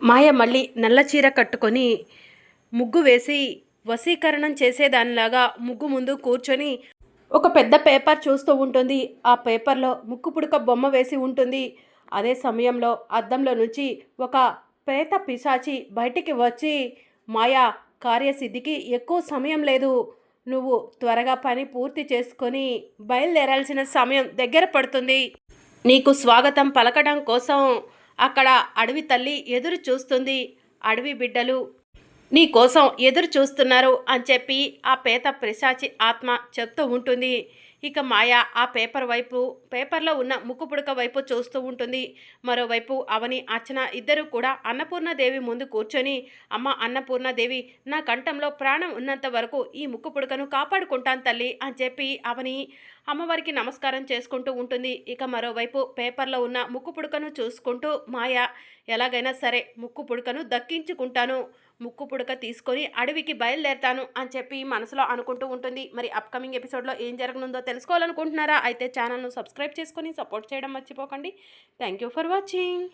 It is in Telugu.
మాయ మళ్ళీ నల్ల చీర కట్టుకొని ముగ్గు వేసి వశీకరణం చేసేదానిలాగా ముగ్గు ముందు కూర్చొని ఒక పెద్ద పేపర్ చూస్తూ ఉంటుంది. ఆ పేపర్లో ముక్కు పుడక బొమ్మ వేసి ఉంటుంది. అదే సమయంలో అద్దంలో నుంచి ఒక ప్రేత పిశాచి బయటికి వచ్చి మాయా కార్యసిద్ధికి ఎక్కువ సమయం లేదు. నువ్వు త్వరగా పని పూర్తి చేసుకొని బయలుదేరాల్సిన సమయం దగ్గర పడుతుంది. నీకు స్వాగతం పలకడం కోసం అక్కడ అడవి తల్లి ఎదురు చూస్తుంది. అడవి బిడ్డలు నీ కోసం ఎదురు చూస్తున్నారు అని చెప్పి ఆ పేత పిశాచి ఆత్మ చెప్తూ ఉంటుంది. ఇక మాయ ఆ పేపర్ వైపు పేపర్లో ఉన్న ముక్కు పుడక వైపు చూస్తూ ఉంటుంది. మరోవైపు అవని అర్చన ఇద్దరు కూడా అన్నపూర్ణదేవి ముందు కూర్చొని అమ్మ అన్నపూర్ణదేవి నా కంఠంలో ప్రాణం ఉన్నంత వరకు ఈ ముక్కు పుడకను కాపాడుకుంటాను తల్లి అని చెప్పి అవని అమ్మవారికి నమస్కారం చేసుకుంటూ ఉంటుంది. ఇక మరోవైపు పేపర్లో ఉన్న ముక్కు పుడకను చూసుకుంటూ మాయ ఎలాగైనా సరే ముక్కు పుడకను దక్కించుకుంటాను. ముక్కు పుడక తీసుకొని అడవికి బయలుదేరుతాను అని చెప్పి మనసులో అనుకుంటూ ఉంటుంది. మరి అప్కమింగ్ ఎపిసోడ్లో ఏం జరగనుందో తెలుసుకోవాలనుకుంటున్నారా? అయితే ఛానల్ను సబ్స్క్రైబ్ చేసుకొని సపోర్ట్ చేయడం మర్చిపోకండి. Thank you for watching